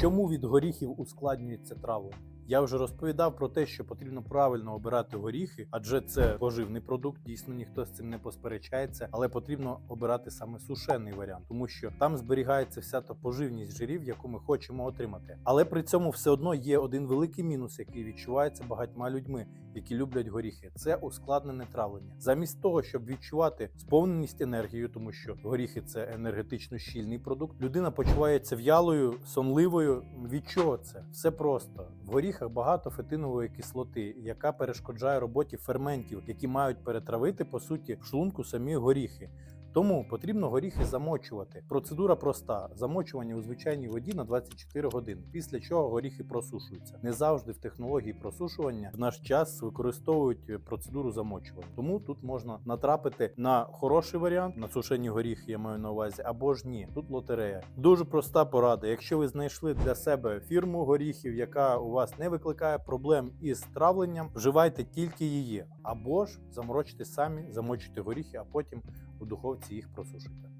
Чому від горіхів ускладнюється травлення? Я вже розповідав про те, що потрібно правильно обирати горіхи, адже це поживний продукт. Дійсно, ніхто з цим не посперечається, але потрібно обирати саме сушений варіант, тому що там зберігається вся та поживність жирів, яку ми хочемо отримати. Але при цьому все одно є один великий мінус, який відчувається багатьма людьми, які люблять горіхи. Це ускладнене травлення. Замість того, щоб відчувати сповненість енергією, тому що горіхи це енергетично щільний продукт. Людина почувається в'ялою, сонливою. Від чого це? Все просто в горіхах багато фетинової кислоти, яка перешкоджає роботі ферментів, які мають перетравити по суті в шлунку самі горіхи. Тому потрібно горіхи замочувати. Процедура проста: замочування у звичайній воді на 24 години, після чого горіхи просушуються. Не завжди в технології просушування в наш час використовують е, процедуру замочування. Тому тут можна натрапити на хороший варіант, на сушені горіхи, я маю на увазі, або ж ні. Тут лотерея. Дуже проста порада. Якщо ви знайшли для себе фірму горіхів, яка у вас не викликає проблем із травленням, вживайте тільки її, або ж заморочте самі, замочуйте горіхи, а потім у духовці їх просушуйте.